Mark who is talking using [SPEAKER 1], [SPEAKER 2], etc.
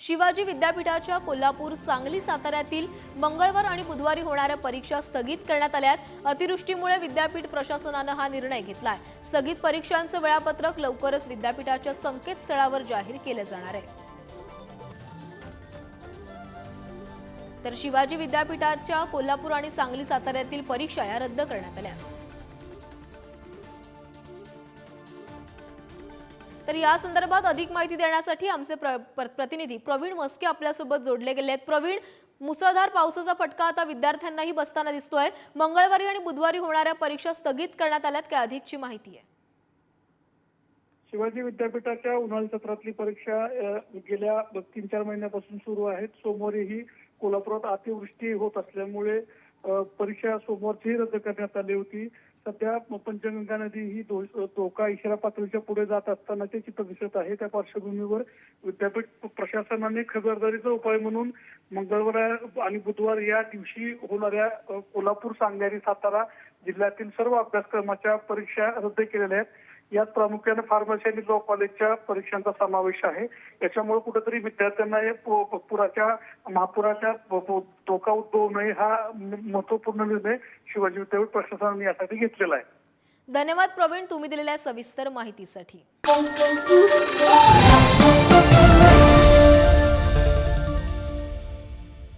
[SPEAKER 1] शिवाजी विद्यापीठाच्या कोल्हापूर सांगली साताऱ्यातील मंगळवार आणि बुधवारी होणाऱ्या परीक्षा स्थगित करण्यात आल्यात. अतिवृष्टीमुळे विद्यापीठ प्रशासनानं हा निर्णय घेतलाय. स्थगित परीक्षांचं वेळापत्रक लवकरच विद्यापीठाच्या संकेतस्थळावर जाहीर केलं जाणार आहे. तर शिवाजी विद्यापीठाच्या कोल्हापूर आणि सांगली साताऱ्यातील परीक्षा या रद्द करण्यात आल्या. तर या संदर्भात अधिक माहिती देण्यासाठी आमचे प्र- प्र- प्रतिनिधी प्रवीण मस्के आपल्यासोबत जोडले गेले आहेत. प्रवीण मुसळधार पावसाचा फटका आता विद्यार्थ्यांनाही बसताना दिसतोय. मंगळवारी आणि बुधवारी होणाऱ्या परीक्षा स्थगित करण्यात आल्यात काय अधिकची माहिती आहे?
[SPEAKER 2] शिवाजी विद्यापीठाच्या उन्हाळी सत्रातली परीक्षा गेल्या तीन चार महिन्यापासून सुरू आहेत. सोमवारीही कोल्हापुरात अतिवृष्टी होत असल्यामुळे परीक्षा सोमवारची रद्द करण्यात आली होती. सध्या पंचगंगा नदी ही धोका इशारा पातळीच्या पुढे जात असतानाचे चित्र दिसत आहे. त्या पार्श्वभूमीवर विद्यापीठ प्रशासनाने खबरदारीचा उपाय म्हणून मंगळवार आणि बुधवार या दिवशी होणाऱ्या कोल्हापूर सांगली आणि सातारा जिल्ह्यातील सर्व अभ्यासक्रमाच्या परीक्षा रद्द केलेल्या आहेत. यात प्रामुख्याने फार्मसी आणि लॉ कॉलेजच्या परीक्षांचा समावेश आहे. याच्यामुळे कुठेतरी विद्यार्थ्यांना हे पुराच्या महापुराच्या धोका उद्भवू नये हा म- महत्त्वपूर्ण निर्णय शिवाजी विद्यापीठ प्रशासनाने यासाठी घेतलेला आहे.
[SPEAKER 1] धन्यवाद प्रवीण तुम्ही दिलेल्या सविस्तर माहितीसाठी.